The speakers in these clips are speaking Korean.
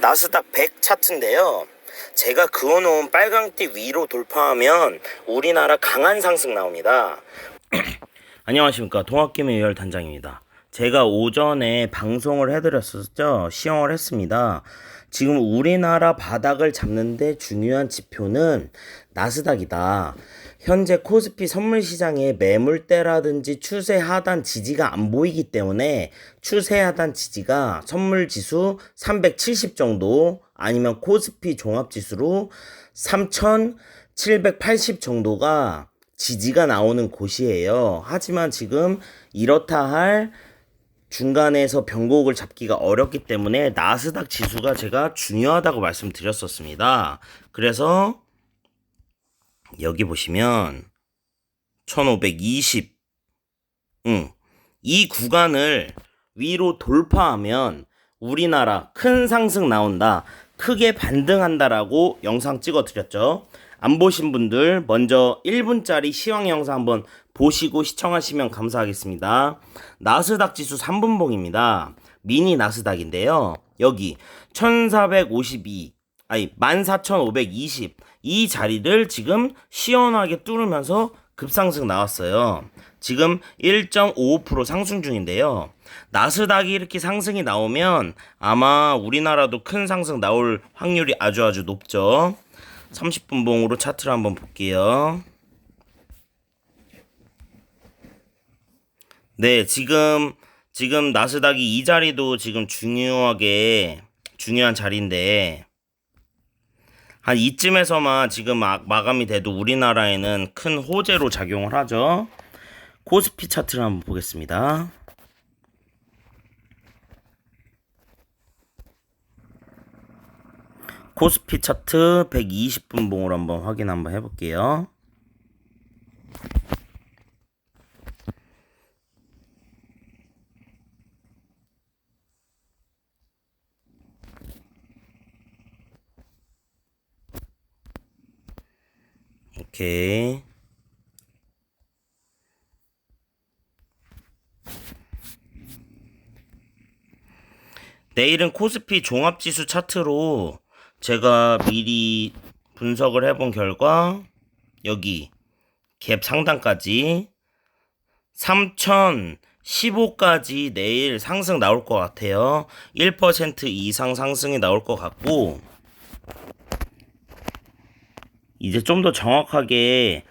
나스닥 100 차트인데요. 제가 그어놓은 빨강띠 위로 돌파하면 우리나라 강한 상승 나옵니다. 안녕하십니까 동학개미 유열 단장입니다. 제가 오전에 방송을 해드렸었죠. 시영을 했습니다. 지금 우리나라 바닥을 잡는데 중요한 지표는 나스닥이다. 현재 코스피 선물 시장의 매물대라든지 추세 하단 지지가 안 보이기 때문에 추세 하단 지지가 선물 지수 370 정도 아니면 코스피 종합 지수로 3780 정도가 지지가 나오는 곳이에요. 하지만 지금 이렇다 할 중간에서 변곡을 잡기가 어렵기 때문에 나스닥 지수가 제가 중요하다고 말씀드렸었습니다. 그래서 여기 보시면 1520 응. 이 구간을 위로 돌파하면 우리나라 큰 상승 나온다. 크게 반등한다라고 영상 찍어 드렸죠. 안 보신 분들 먼저 1분짜리 시황 영상 한번 보시고 시청하시면 감사하겠습니다. 나스닥 지수 3분봉입니다. 미니 나스닥인데요. 여기 1452 아니 14520 이 자리를 지금 시원하게 뚫으면서 급상승 나왔어요. 지금 1.55% 상승 중인데요. 나스닥이 이렇게 상승이 나오면 아마 우리나라도 큰 상승 나올 확률이 아주 아주 높죠. 30분 봉으로 차트를 한번 볼게요. 네, 지금 지금 나스닥이 이 자리도 지금 중요하게 중요한 자리인데 한 이쯤에서만 지금 마, 마감이 돼도 우리나라에는 큰 호재로 작용을 하죠. 코스피 차트를 한번 보겠습니다. 코스피 차트 120분 봉으로 한번 확인 한번 해볼게요. 오케이. 내일은 코스피 종합지수 차트로 제가 미리 분석을 해본 결과 여기 갭 상단까지 3015까지 내일 상승 나올 것 같아요. 1% 이상 상승이 나올 것 같고 이제 좀 더 정확하게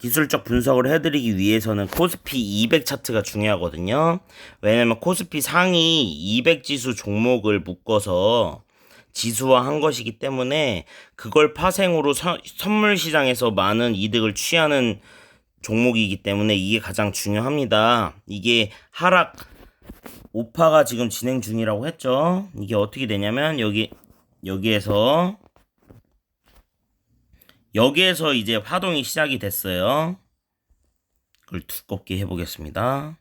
기술적 분석을 해드리기 위해서는 코스피 200 차트가 중요하거든요. 왜냐면 코스피 상위 200 지수 종목을 묶어서 지수화한 것이기 때문에 그걸 파생으로 서, 선물 시장에서 많은 이득을 취하는 종목이기 때문에 이게 가장 중요합니다. 이게 하락 오파가 지금 진행 중이라고 했죠. 이게 어떻게 되냐면 여기 여기에서 여기에서 이제 파동이 시작이 됐어요. 그걸 두껍게 해보겠습니다.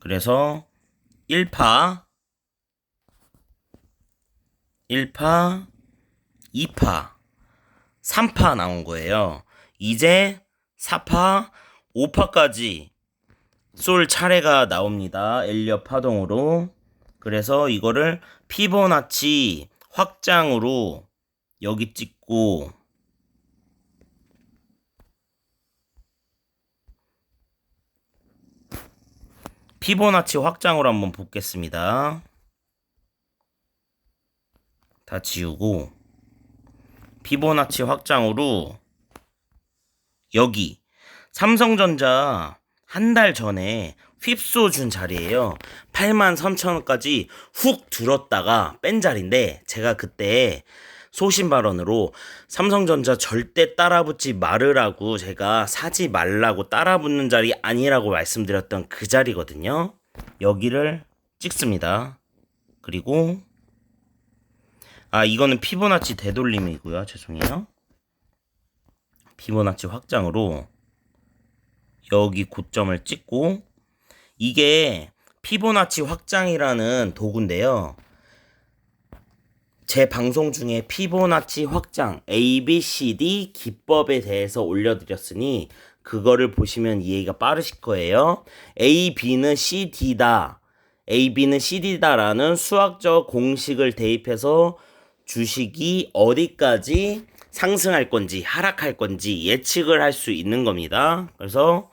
그래서 1파, 1파, 2파, 3파 나온 거예요. 이제 4파, 5파까지 쏠 차례가 나옵니다. 엘리엇 파동으로. 그래서 이거를 피보나치 확장으로 여기 찍고 피보나치 확장으로 한번 보겠습니다. 다 지우고 피보나치 확장으로 여기 삼성전자 한 달 전에 휩소 준 자리에요. 8만 3천 원까지 훅 들었다가 뺀 자리인데 제가 그때 소신 발언으로 삼성전자 절대 따라붙지 말으라고 제가 사지 말라고 따라붙는 자리 아니라고 말씀드렸던 그 자리거든요. 여기를 찍습니다. 그리고 아 이거는 피보나치 되돌림이고요. 죄송해요. 피보나치 확장으로 여기 고점을 찍고 이게 피보나치 확장이라는 도구인데요. 제 방송 중에 피보나치 확장 A, B, C, D 기법에 대해서 올려드렸으니 그거를 보시면 이해가 빠르실 거예요. A, B는 C, D다. AB는 CD다라는 수학적 공식을 대입해서 주식이 어디까지 상승할 건지 하락할 건지 예측을 할 수 있는 겁니다. 그래서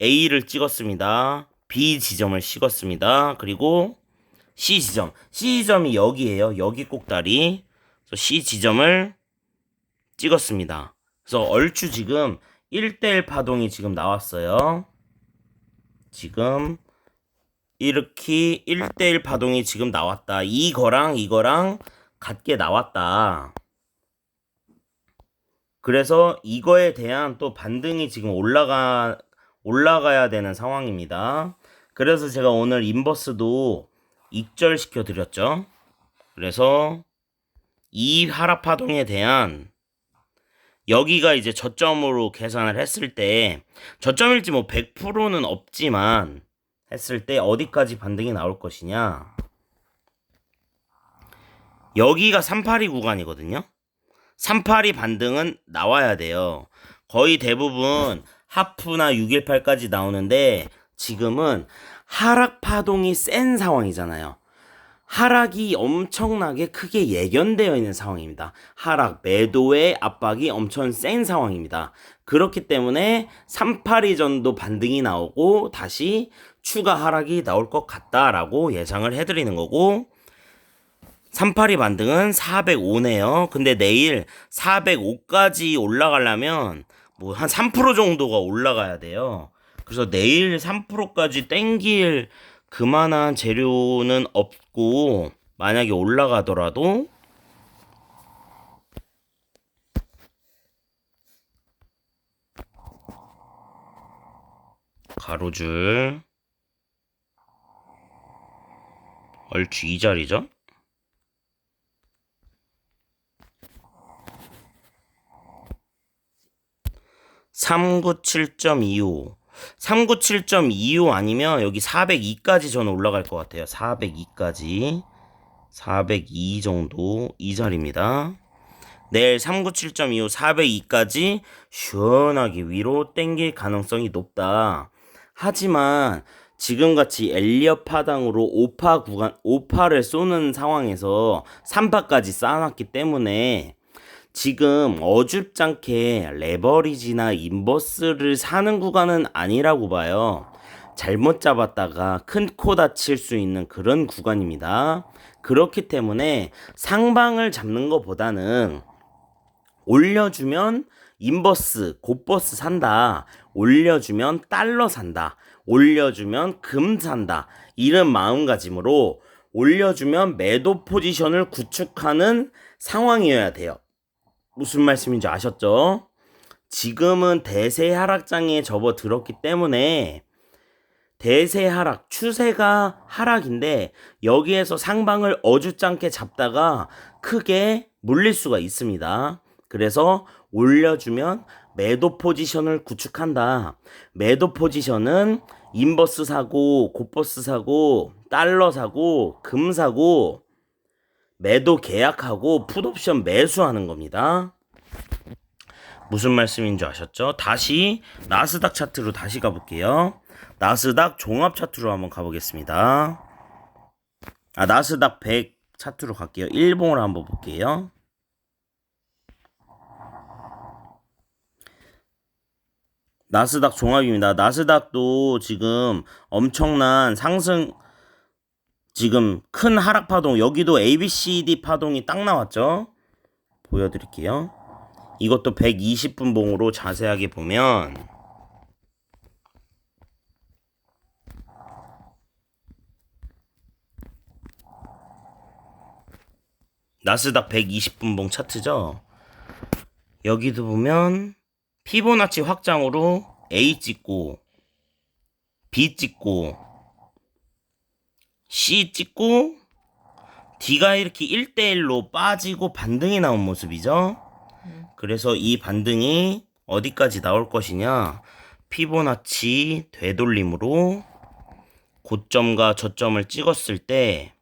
A를 찍었습니다. B 지점을 찍었습니다. 그리고 C 지점. C 지점이 여기에요. 여기 꼭다리. C 지점을 찍었습니다. 그래서 얼추 지금 1대1 파동이 지금 나왔어요. 지금 이렇게 1대1 파동이 지금 나왔다. 이거랑 이거랑 같게 나왔다. 그래서 이거에 대한 또 반등이 지금 올라가 올라가야 되는 상황입니다. 그래서 제가 오늘 인버스도 익절시켜 드렸죠. 그래서 이 하락 파동에 대한 여기가 이제 저점으로 계산을 했을 때 저점일지 뭐 100%는 없지만 했을 때 어디까지 반등이 나올 것이냐. 여기가 382 구간이거든요. 382 반등은 나와야 돼요. 거의 대부분 하프나 618까지 나오는데 지금은 하락 파동이 센 상황이잖아요 하락이 엄청나게 크게 예견되어 있는 상황입니다. 하락 매도의 압박이 엄청 센 상황입니다. 그렇기 때문에 382 정도 반등이 나오고 다시 추가 하락이 나올 것 같다라고 예상을 해드리는 거고 382 반등은 405네요. 근데 내일 405까지 올라가려면 뭐 한 3% 정도가 올라가야 돼요. 그래서 내일 3%까지 땡길 그만한 재료는 없고 만약에 올라가더라도 가로줄 얼추 이 자리죠? (397.25) 397.25 아니면 여기 402까지 저는 올라갈 것 같아요. 402까지. 402 정도 이 자리입니다. 내일 397.25, 402까지 시원하게 위로 땡길 가능성이 높다. 하지만 지금같이 엘리엇 파당으로 5파 구간, 5파를 쏘는 상황에서 3파까지 쌓아놨기 때문에 지금 어줍잖게 레버리지나 인버스를 사는 구간은 아니라고 봐요. 잘못 잡았다가 큰 코 다칠 수 있는 그런 구간입니다. 그렇기 때문에 상방을 잡는 것보다는 올려주면 인버스, 곧버스 산다. 올려주면 달러 산다. 올려주면 금 산다. 이런 마음가짐으로 올려주면 매도 포지션을 구축하는 상황이어야 돼요. 무슨 말씀인지 아셨죠? 지금은 대세 하락장에 접어들었기 때문에 대세 하락, 추세가 하락인데 여기에서 상방을 어주짱게 잡다가 크게 물릴 수가 있습니다. 그래서 올려주면 매도 포지션을 구축한다. 매도 포지션은 인버스 사고, 곧버스 사고, 달러 사고, 금 사고, 매도 계약하고 풋옵션 매수하는 겁니다. 무슨 말씀인지 아셨죠? 다시 나스닥 차트로 다시 가볼게요. 나스닥 종합 차트로 한번 가보겠습니다. 아, 나스닥 100 차트로 갈게요. 일봉으로 한번 볼게요. 나스닥 종합입니다. 나스닥도 지금 엄청난 상승 지금 큰 하락 파동 여기도 ABCD 파동이 딱 나왔죠. 보여드릴게요. 이것도 120분 봉으로 자세하게 보면 나스닥 120분 봉 차트죠. 여기도 보면 피보나치 확장으로 A 찍고 B 찍고 C 찍고 D가 이렇게 1대1로 빠지고 반등이 나온 모습이죠. 그래서 이 반등이 어디까지 나올 것이냐. 피보나치 되돌림으로 고점과 저점을 찍었을 때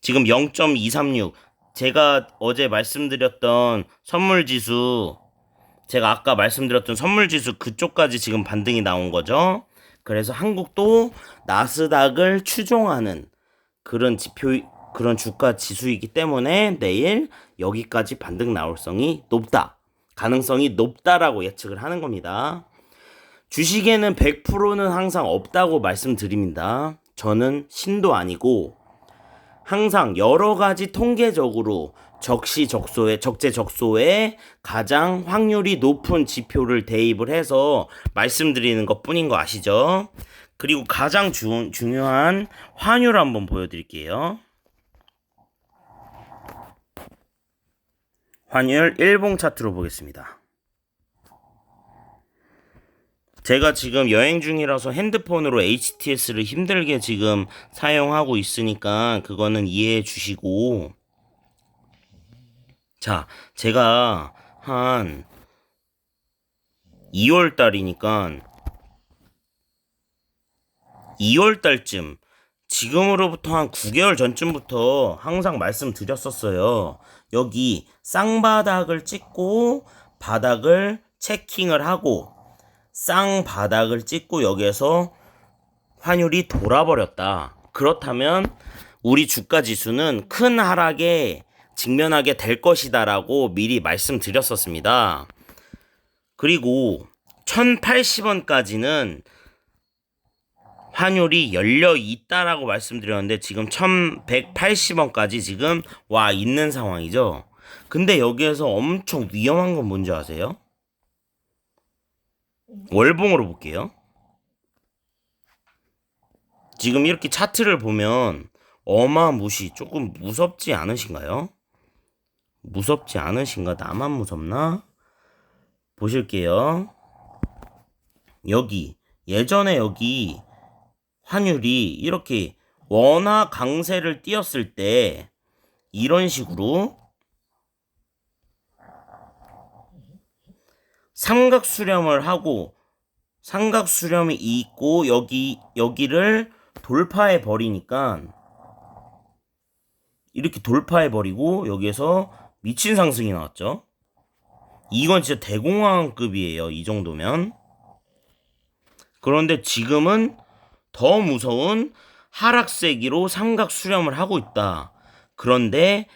지금 0.236 제가 어제 말씀드렸던 선물 지수 제가 아까 말씀드렸던 선물 지수 그쪽까지 지금 반등이 나온 거죠. 그래서 한국도 나스닥을 추종하는 그런 지표 그런 주가 지수이기 때문에 내일 여기까지 반등 나올성이 높다. 가능성이 높다라고 예측을 하는 겁니다. 주식에는 100%는 항상 없다고 말씀드립니다. 저는 신도 아니고 항상 여러 가지 통계적으로 적시적소에 적재적소에 가장 확률이 높은 지표를 대입을 해서 말씀드리는 것 뿐인 거 아시죠? 그리고 가장 주, 중요한 환율 한번 보여드릴게요. 환율 일봉 차트로 보겠습니다. 제가 지금 여행 중이라서 핸드폰으로 HTS를 힘들게 지금 사용하고 있으니까 그거는 이해해 주시고 자, 제가 한 2월 달이니까 2월 달쯤 지금으로부터 한 9개월 전쯤부터 항상 말씀드렸었어요. 여기 쌍바닥을 찍고 바닥을 체킹을 하고 쌍바닥을 찍고 여기에서 환율이 돌아버렸다. 그렇다면 우리 주가 지수는 큰 하락에 직면하게 될 것이다라고 미리 말씀드렸었습니다. 그리고 1080원까지는 환율이 열려 있다라고 말씀드렸는데 지금 1180원까지 지금 와 있는 상황이죠. 근데 여기에서 엄청 위험한 건 뭔지 아세요? 월봉으로 볼게요. 지금 이렇게 차트를 보면 어마무시 조금 무섭지 않으신가요? 무섭지 않으신가? 나만 무섭나? 보실게요. 여기 예전에 여기 환율이 이렇게 원화 강세를 띄었을 때 이런 식으로 삼각 수렴을 하고 삼각 수렴이 있고 여기 여기를 돌파해 버리니까 이렇게 돌파해 버리고 여기에서 미친 상승이 나왔죠. 이건 진짜 대공황급이에요. 이 정도면. 그런데 지금은 더 무서운 하락세기로 삼각 수렴을 하고 있다. 그런데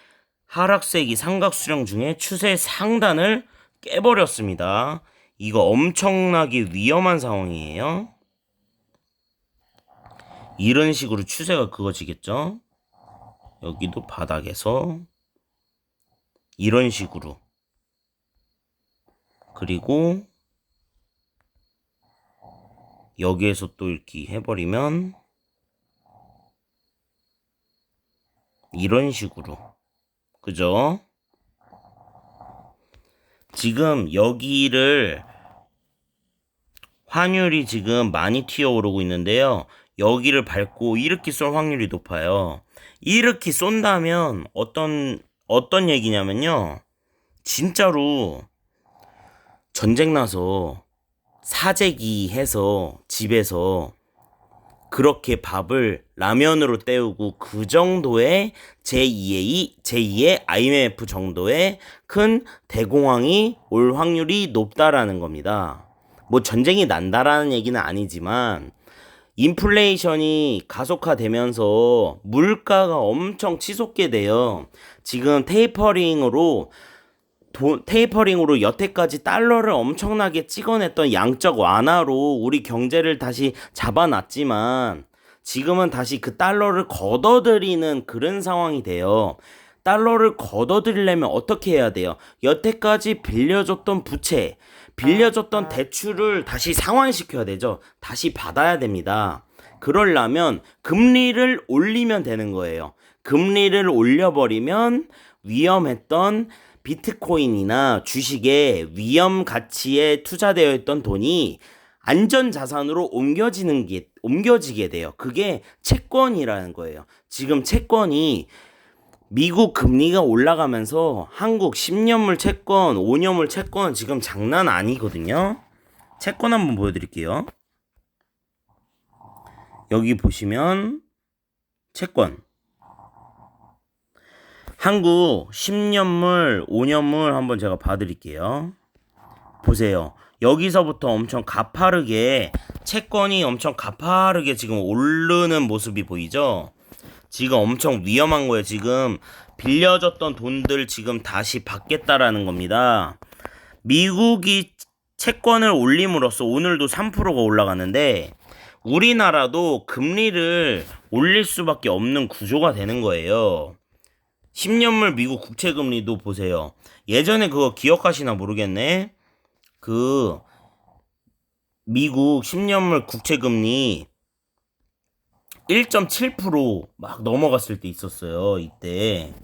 하락세기 삼각 수렴 중에 추세 상단을 깨버렸습니다. 이거 엄청나게 위험한 상황이에요. 이런 식으로 추세가 그어지겠죠? 여기도 바닥에서 이런 식으로 그리고 여기에서 또 이렇게 해버리면 이런 식으로 그죠? 지금 여기를 환율이 지금 많이 튀어오르고 있는데요. 여기를 밟고 이렇게 쏠 확률이 높아요. 이렇게 쏜다면 어떤 어떤 얘기냐면요. 진짜로 전쟁 나서 사재기 해서 집에서 그렇게 밥을 라면으로 때우고 그 정도의 제2의 제2의 IMF 정도의 큰 대공황이 올 확률이 높다라는 겁니다. 뭐 전쟁이 난다라는 얘기는 아니지만 인플레이션이 가속화되면서 물가가 엄청 치솟게 돼요. 지금 테이퍼링으로 도, 테이퍼링으로 여태까지 달러를 엄청나게 찍어냈던 양적 완화로 우리 경제를 다시 잡아놨지만 지금은 다시 그 달러를 걷어들이는 그런 상황이 돼요. 달러를 걷어들이려면 어떻게 해야 돼요? 여태까지 빌려줬던 부채, 빌려줬던 대출을 다시 상환시켜야 되죠. 다시 받아야 됩니다. 그러려면 금리를 올리면 되는 거예요. 금리를 올려버리면 위험했던 비트코인이나 주식에 위험 가치에 투자되어 있던 돈이 안전 자산으로 옮겨지는 게 옮겨지게 돼요. 그게 채권이라는 거예요. 지금 채권이 미국 금리가 올라가면서 한국 10년물 채권, 5년물 채권 지금 장난 아니거든요. 채권 한번 보여드릴게요. 여기 보시면 채권. 한국 10년물, 5년물 한번 제가 봐드릴게요. 보세요. 여기서부터 엄청 가파르게 채권이 엄청 가파르게 지금 오르는 모습이 보이죠? 지금 엄청 위험한 거예요. 지금 빌려줬던 돈들 지금 다시 받겠다라는 겁니다. 미국이 채권을 올림으로써 오늘도 3%가 올라가는데 우리나라도 금리를 올릴 수밖에 없는 구조가 되는 거예요. 10년물 미국 국채 금리도 보세요. 예전에 그거 기억하시나 모르겠네. 그 미국 10년물 국채 금리 1.7%막 넘어갔을 때 있었어요. 이때.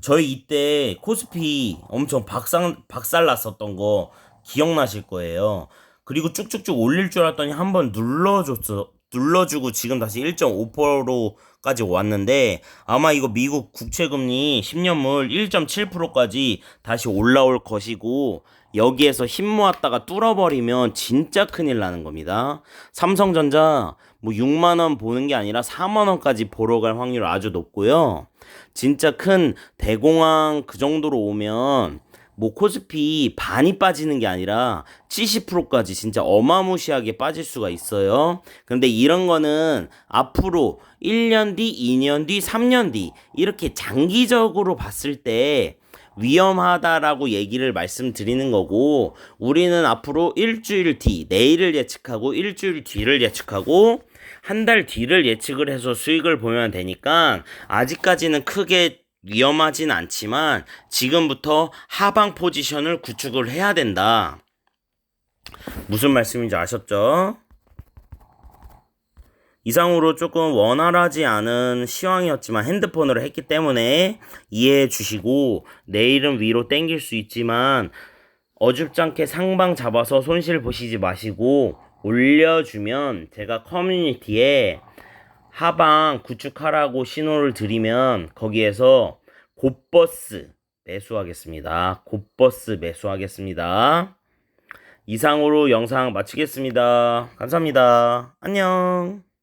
저희 이때 코스피 엄청 박상, 박살 났었던 거 기억나실 거예요. 그리고 쭉쭉쭉 올릴 줄 알았더니 한번 눌러줬어. 눌러주고 지금 다시 1.5%까지 왔는데 아마 이거 미국 국채금리 10년물 1.7%까지 다시 올라올 것이고 여기에서 힘 모았다가 뚫어버리면 진짜 큰일 나는 겁니다. 삼성전자 뭐 6만 원 보는 게 아니라 4만 원까지 보러 갈 확률 아주 높고요. 진짜 큰 대공황 그 정도로 오면 뭐 코스피 반이 빠지는 게 아니라 70%까지 진짜 어마무시하게 빠질 수가 있어요. 근데 이런 거는 앞으로 1년 뒤, 2년 뒤, 3년 뒤 이렇게 장기적으로 봤을 때 위험하다라고 얘기를 말씀드리는 거고 우리는 앞으로 일주일 뒤 내일을 예측하고 일주일 뒤를 예측하고 한 달 뒤를 예측을 해서 수익을 보면 되니까 아직까지는 크게 위험하진 않지만 지금부터 하방 포지션을 구축을 해야 된다. 무슨 말씀인지 아셨죠? 이상으로 조금 원활하지 않은 시황이었지만 핸드폰으로 했기 때문에 이해해 주시고 내일은 위로 땡길 수 있지만 어줍잖게 상방 잡아서 손실 보시지 마시고 올려주면 제가 커뮤니티에 하방 구축하라고 신호를 드리면 거기에서 곧버스 매수하겠습니다. 곧버스 매수하겠습니다. 이상으로 영상 마치겠습니다. 감사합니다. 안녕.